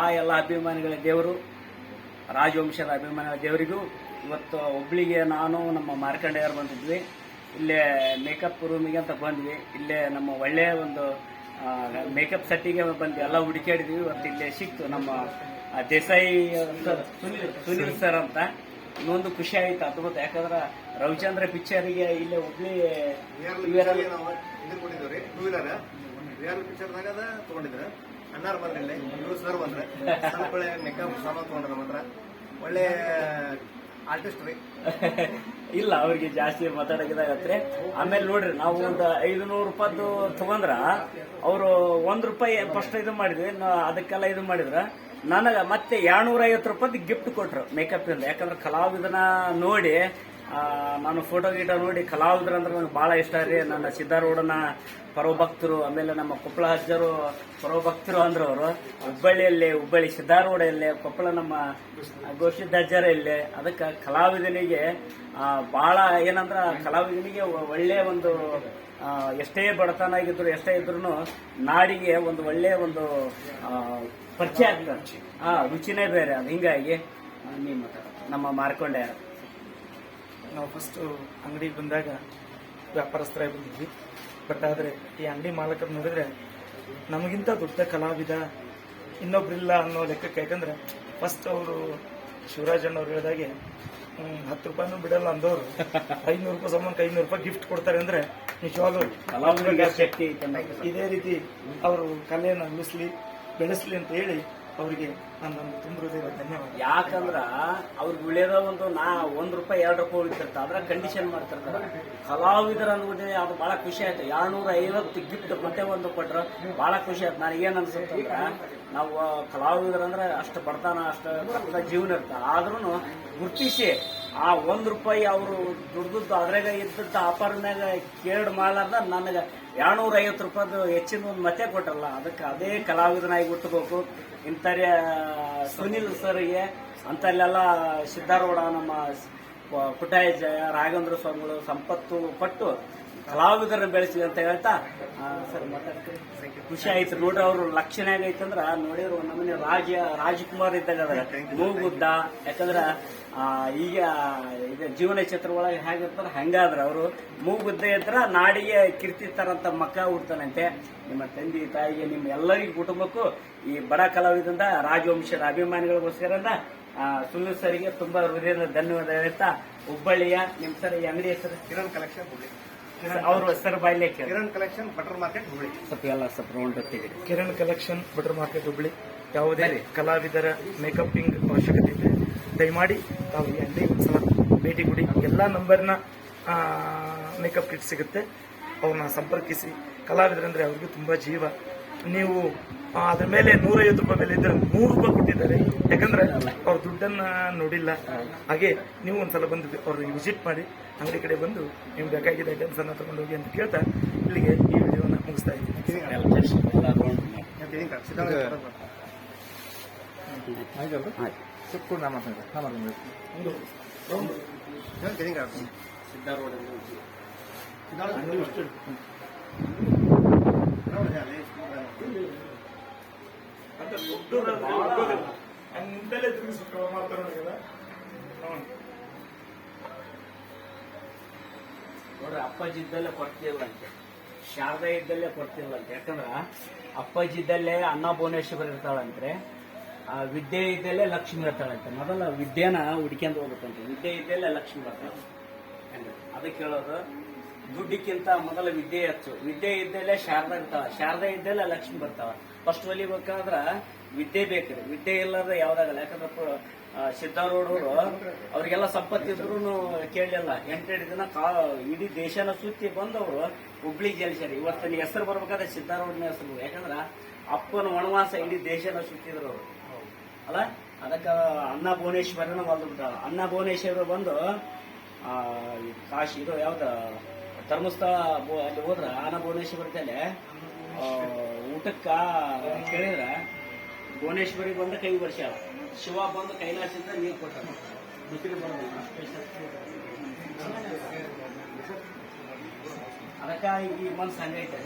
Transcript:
ಆ ಎಲ್ಲ ಅಭಿಮಾನಿಗಳ ದೇವರು ರಾಜವಂಶದ ಅಭಿಮಾನಿಗಳ ದೇವರಿಗೂ ಇವತ್ತು ಹುಬ್ಳಿಗೆ ನಾನು ನಮ್ಮ ಮಾರ್ಕಂಡೆಯವರು ಬಂದಿದ್ವಿ. ಇಲ್ಲೇ ಮೇಕಪ್ ರೂಮಿಗೆ ಅಂತ ಬಂದ್ವಿ. ಇಲ್ಲೇ ನಮ್ಮ ಒಳ್ಳೆಯ ಒಂದು ಮೇಕಪ್ ಸೆಟ್ಟಿಗೆ ಬಂದ್ವಿ ಎಲ್ಲ ಹುಡುಕಾಡಿದ್ವಿ ಇವತ್ತು ಇಲ್ಲೇ ಸಿಕ್ತು ನಮ್ಮ ದೇಸಾಯಿ ಸುನಿಲ್ ಸುನಿಲ್ ಸರ್ ಅಂತ. ಇನ್ನೊಂದು ಖುಷಿ ಆಯ್ತು ಅದ್ಭುತ. ಯಾಕಂದ್ರೆ ರವಿಚಂದ್ರ ಪಿಕ್ಚರಿಗೆ ಇಲ್ಲೇ ಹುಬ್ಳಿ ಟೂ ಕೊಟ್ಟಿದ್ದೀವಿ ಟೂ ವೀಲರ್ ಪಿಕ್ಚರ್ ಪಿಕ್ಚರ್ದಾಗ ಅದ ತಗೊಂಡಿದ್ರು. ಅಣ್ಣಾರ್ ಬಂದ್ರೆ ಇಲ್ಲಿ ಸರ್ ಬಂದ್ರೆ ಸ್ವಲ್ಪ ಒಳ್ಳೆ ಮೇಕಪ್ ಸಾಮಾನು ತಗೊಂಡ್ರೆ ಮಾತ್ರ. ಒಳ್ಳೆ ಆರ್ಟಿಸ್ಟ್ ರೀ. ಇಲ್ಲ, ಅವ್ರಿಗೆ ಜಾಸ್ತಿ ಮಾತಾಡೋದಾಗತ್ತೆ ಆಮೇಲೆ ನೋಡ್ರಿ, ನಾವು ಒಂದು ಐದು ನೂರು ರೂಪಾಯ್ದು ತಗೊಂಡ್ರ, ಅವರು ಒಂದ್ ರೂಪಾಯಿ ಫಸ್ಟ್ ಇದು ಮಾಡಿದ್ವಿ ಅದಕ್ಕೆಲ್ಲ ಇದು ಮಾಡಿದ್ರ. ನನಗ ಮತ್ತೆ ಎರಡ್ನೂರ ಐವತ್ತು ರೂಪಾಯಿ ಗಿಫ್ಟ್ ಕೊಟ್ರು ಮೇಕಪ್ ಇಂದ ಯಾಕಂದ್ರೆ ಕಲಾವಿದನ ನೋಡಿ ನಾನು ಫೋಟೋ ಗೀಟೋ ನೋಡಿ ಕಲಾವಿದ್ರ ಅಂದ್ರೆ ನನಗೆ ಬಹಳ ಇಷ್ಟ ರೀ. ನನ್ನ ಸಿದ್ಧಾರೂಢನ ಪರೋಭಕ್ತರು, ಆಮೇಲೆ ನಮ್ಮ ಕೊಪ್ಪಳ ಹಜ್ಜರು ಪರೋಭಕ್ತರು ಅಂದ್ರೆ ಅವರು ಹುಬ್ಬಳ್ಳಿಯಲ್ಲಿ ಹುಬ್ಬಳ್ಳಿ ಸಿದ್ಧಾರೂಢಲ್ಲಿ ಕೊಪ್ಪಳ ನಮ್ಮ ಗೋಷಿದ್ದ ಅಜ್ಜರ ಇಲ್ಲಿ. ಅದಕ್ಕೆ ಕಲಾವಿದನಿಗೆ ಭಾಳ ಏನಂದ್ರ ಕಲಾವಿದನಿಗೆ ಒಳ್ಳೆಯ ಒಳ್ಳೆ ಒಂದು ಎಷ್ಟೇ ಬಡತನ ಆಗಿದ್ರು, ಎಷ್ಟೇ ಇದ್ರು ನಾಡಿಗೆ ಒಂದು ಒಳ್ಳೆಯ ಒಂದು ಪರಿಚಯ ಆಗ್ತದೆ. ಆ, ರುಚಿನೇ ಬೇರೆ. ಅದು ಹಿಂಗಾಗಿ ನಮ್ಮ ಮಾರ್ಕೊಂಡೆ ನಾವು ಫಸ್ಟ್ ಅಂಗಡಿಗೆ ಬಂದಾಗ ವ್ಯಾಪಾರಸ್ಥರಾಗಿ ಬಂದಿದ್ವಿ. ಬಟ್ ಆದರೆ ಈ ಅಂಗಡಿ ಮಾಲಕರು ನೋಡಿದ್ರೆ ನಮಗಿಂತ ದೊಡ್ಡ ಕಲಾವಿದ ಇನ್ನೊಬ್ರಿಲ್ಲ ಅನ್ನೋ ಲೆಕ್ಕಕ್ಕೆ ಯಾಕಂದ್ರೆ ಫಸ್ಟ್ ಅವರು ಶಿವರಾಜಣ್ಣವ್ರು ಹೇಳಿದಾಗೆ ಹತ್ತು ರೂಪಾಯಿನೂ ಬಿಡಲ್ಲ ಅಂದವರು. ಐನೂರು ರೂಪಾಯಿ ಸಂಬಂಧ ಐನೂರು ರೂಪಾಯಿ ಗಿಫ್ಟ್ ಕೊಡ್ತಾರೆ ಅಂದ್ರೆ ನಿಜವಾಗ್ಲೂ ಇದೇ ರೀತಿ ಅವರು ಕಲೆಯನ್ನು ಉಳಿಸ್ಲಿ ಬೆಳೆಸ್ಲಿ ಅಂತ ಹೇಳಿ ಅವರಿಗೆ ನನ್ನೊಂದು ತುಂಬ ಧನ್ಯವಾದ. ಯಾಕಂದ್ರ ಅವ್ರಿಗೆ ಉಳಿಯೋದ ಒಂದು ನಾ ಒಂದ್ ರೂಪಾಯಿ ಎರಡು ರೂಪಾಯಿ ಉಳಿತಿರ್ತ ಅದ್ರ ಕಂಡೀಷನ್ ಮಾಡ್ತಿರ್ತಾರ. ಕಲಾವಿದರ ಅನ್ನೋದೇ ಅದು ಬಹಳ ಖುಷಿ ಆಯ್ತು. ಎರಡ್ನೂರ ಐವತ್ತು ಗಿಫ್ಟ್ ಮತ್ತೆ ಒಂದು ಕೊಟ್ರ ಬಹಳ ಖುಷಿ ಆಯ್ತು. ನಾನು ಏನ್ ಅನ್ಸುತ್ತೆ ಅಂದ್ರ, ನಾವು ಕಲಾವಿದರಂದ್ರೆ ಅಷ್ಟು ಬಡತನ, ಅಷ್ಟು ಜೀವನ ಇರ್ತ. ಆದ್ರೂ ಗುರ್ತಿಸಿ ಆ ಒಂದ್ ರೂಪಾಯಿ ಅವರು ದುಡ್ದದ್ದು ಅದ್ರಾಗ ಇದ್ದ ಆಫರ್ನಾಗ ಕೇಳ್ ಮಾಡ್ಲಾರ್ದ ನನಗೆ ಎರಡ್ನೂರ ಐವತ್ತು ರೂಪಾಯ್ದು ಹೆಚ್ಚಿನ ಒಂದು ಮತ್ತೆ ಕೊಟ್ಟಲ್ಲ. ಅದಕ್ಕೆ ಅದೇ ಕಲಾವಿದನಾಗಿ ಹುಟ್ಟಬೇಕು. ಇಂತ ಸುನಿಲ್ ಸರ್ಗೆ ಅಂಥಲ್ಲೆಲ್ಲ ಸಿದ್ಧಾರೂಢ ನಮ್ಮ ಪುಟಾಯ ಜಯ, ರಾಘವೇಂದ್ರ ಸ್ವಾಮಿಗಳು ಸಂಪತ್ತು ಕೊಟ್ಟು ಕಲಾವಿದರನ್ನ ಬೆಳೆಸಿ ಅಂತ ಹೇಳ್ತಾ ಸರ್, ಮಾತಾಡ್ತೀನಿ. ಖುಷಿ ಆಯ್ತು. ನೋಡ್ರಿ, ಅವರು ಲಕ್ಷಣ ಆಗೈತಂದ್ರ ನೋಡಿದ್ರು ನಮ್ಮನೆ ರಾಜ, ರಾಜಕುಮಾರ್ ಇದ್ದಾಗ ಅದ ಯಾಕಂದ್ರ ಈಗ ಈಗ ಜೀವನ ಚಿತ್ರ ಒಳಗೆ ಹೇಗಿರ್ತಾರ ಹಂಗಾದ್ರ ಅವರು ಮೂಗುದ್ದ ಇದ್ರ ನಾಡಿಗೆ ಕೀರ್ತಿ ತರಂತ ಮಕ್ಕ ಹುಡ್ತಾನಂತೆ ನಿಮ್ಮ ತಂದೆ, ತಾಯಿಗೆ, ನಿಮ್ಮ ಎಲ್ಲರಿಗೂ ಕುಟುಂಬಕ್ಕೂ ಈ ಬಡ ಕಲಾವಿದಿಂದ ರಾಜವಂಶದ ಅಭಿಮಾನಿಗಳಿಗೋಸ್ಕರ ಸುಳ್ಳು ಸರಿಗೆ ತುಂಬಾ ಹೃದಯದ ಧನ್ಯವಾದ ಹೇಳ್ತಾ, ಹುಬ್ಬಳ್ಳಿಯ ನಿಮ್ ಸರ್ ಈ ಅಂಗಡಿ ಹೆಸರು, ಕಿರಣ್ ಕಲೆಕ್ಷನ್ ಹುಬ್ಳಿ ಅವ್ರ ಹೆಸರು ಬಾಯ್ಲೆ Kiran collection butter market Hubli. ಸ್ವಲ್ಪ ಎಲ್ಲ ಸ್ವಲ್ಪ ರೌಂಡ್ ತೆಗೀರಿ Kiran collection butter market Hubli. ಯಾವುದೇ ಕಲಾವಿದರ ಮೇಕಪ್ಪಿಂಗ್ ಅವಶ್ಯಕತೆ ಇದೆ ದಯಮಾಡಿ ತಾವು ಈ ಅಂಗಡಿ ಒಂದ್ಸಲ ಭೇಟಿ ಕೊಡಿ. ಎಲ್ಲ ನಂಬರ್ನ ಮೇಕಪ್ ಕಿಟ್ ಸಿಗುತ್ತೆ. ಅವ್ರನ್ನ ಸಂಪರ್ಕಿಸಿ. ಕಲಾವಿದರಂದ್ರೆ ಅವ್ರಿಗೂ ತುಂಬಾ ಜೀವ. ನೀವು ಅದ್ರ ಮೇಲೆ ನೂರೈವತ್ತು ರೂಪಾಯಿ ಬೆಲೆ ಇದ್ರೆ ನೂರು ರೂಪಾಯಿ ಕೊಟ್ಟಿದ್ದಾರೆ. ಯಾಕಂದ್ರೆ ಅವ್ರ ದುಡ್ಡನ್ನ ನೋಡಿಲ್ಲ. ಹಾಗೆ ನೀವು ಒಂದ್ಸಲ ಬಂದು ಅವ್ರಿಗೆ ವಿಸಿಟ್ ಮಾಡಿ ಅಂಗಡಿ ಕಡೆ ಬಂದು ನಿಮ್ಗೆ ಬೇಕಾಗಿದ್ದ ಐಟಮ್ಸ್ ಅನ್ನ ತಗೊಂಡು ಹೋಗಿ ಅಂತ ಕೇಳ್ತಾ ಇಲ್ಲಿಗೆ ಈ ವಿಡಿಯೋನ ಮುಗಿಸ್ತಾ ಇದ್ದೀನಿ ಎಲ್ಲ ಎಲ್ಲ ರೌಂಡ್ ಮಾಡಿ ಇದೀನಿ ಕಣ್, ಸಿದ್ಧಾರ್ಥ ಆಯ್ತು ಸುಟ್ಟು ನಾ ಮಾತಾಡ್ತೀನಿ ನಾ ಮಾತಾಡ್ತೀನಿ ಒಂದು ಇದೀನಿ ಕಣ್. ನೋಡಿಲ್ಲ ನೋಡ್ರಿ, ಅಪ್ಪಾಜಿ ಇದ್ದಲ್ಲೇ ಕೊಡ್ತಿಲ್ಲ ಅಂತೆ. ಶಾರದಾ ಇದ್ದಲ್ಲೇ ಕೊಡ್ತಿಲ್ಲ ಅಂತ. ಯಾಕಂದ್ರ ಅಪ್ಪಾಜಿ ಇದ್ದಲ್ಲೇ ಅನ್ನ ಭುವನೇಶ್ವರಿ ಇರ್ತಾಳಂತೆ. ಆ, ವಿದ್ಯೆ ಇದ್ದಲ್ಲೇ ಲಕ್ಷ್ಮಿ ಇರ್ತಾಳಂತೆ ಮೊದಲ ವಿದ್ಯೆನ ಹುಡ್ಕೊಂಡು ಹೋಗ್ಬೇಕಂತೆ. ವಿದ್ಯೆ ಇದ್ದಲ್ಲೇ ಲಕ್ಷ್ಮಿ ಬರ್ತಾಳೆ. ಅದಕ್ಕೆ ಹೇಳೋದು, ದುಡ್ಡಿಕ್ಕಿಂತ ಮೊದಲ ವಿದ್ಯೆ ಹೆಚ್ಚು. ವಿದ್ಯೆ ಇದ್ದಲ್ಲೇ ಶಾರದಾ ಇರ್ತಾಳ. ಶಾರದಾ ಇದ್ದಲ್ಲೇ ಲಕ್ಷ್ಮಿ ಬರ್ತಾವ ಫಸ್ಟ್ ಒಲಿಬೇಕಂದ್ರ ವಿದ್ಯೆ ಬೇಕ್ರಿ. ವಿದ್ಯೆ ಇಲ್ಲದ ಯಾವ್ದಾಗಲ್ಲ. ಯಾಕಂದ್ರೆ ಸಿದ್ಧಾರೂಢರು ಅವ್ರಿಗೆಲ್ಲ ಸಂಪತ್ತಿದ್ರು ಕೇಳಲಿಲ್ಲ. ಎಂಟೆರಡು ದಿನ ಕಾ ಇಡೀ ದೇಶನ ಸುತ್ತಿ ಬಂದವರು ಹುಬ್ಳಿ ಇವತ್ತು ಇವತ್ತಿನ ಹೆಸರು ಬರ್ಬೇಕಾದ್ರೆ ಸಿದ್ಧಾರೂಢನ ಹೆಸರು. ಯಾಕಂದ್ರ ಅಪ್ಪನ ವನವಾಸ ಇಡೀ ದೇಶನ ಸುತ್ತಿದ್ರು ಅವರು ಅಲ್ಲ? ಅದಕ್ಕೆ ಅನ್ನ ಭುವನೇಶ್ವರನ ಬಂದ್ಬಿಟ್ಟ ಅನ್ನ ಭುವನೇಶ್ವರ ಬಂದು ಕಾಶಿ ಇದು ಯಾವ್ದ? ಧರ್ಮಸ್ಥಳ ಅಲ್ಲಿ ಹೋದ್ರ ಅನ್ನ ಭುವನೇಶ್ವರದಲ್ಲಿ ಊಟಕ್ಕ ಕೇಳಿದ್ರ. ಭುವನೇಶ್ವರಿ ಬಂದ ಕೈ ವರ್ಷ ಶಿವ ಬಂದು ಕೈಲಾಸದಿಂದ ನೀರು ಕೊಟ್ಟ ಬಿಸಿಲು ಬಂದು ಅದಕ್ಕ ಈ ಮನ್ಸು ಹಂಗೈತೆ.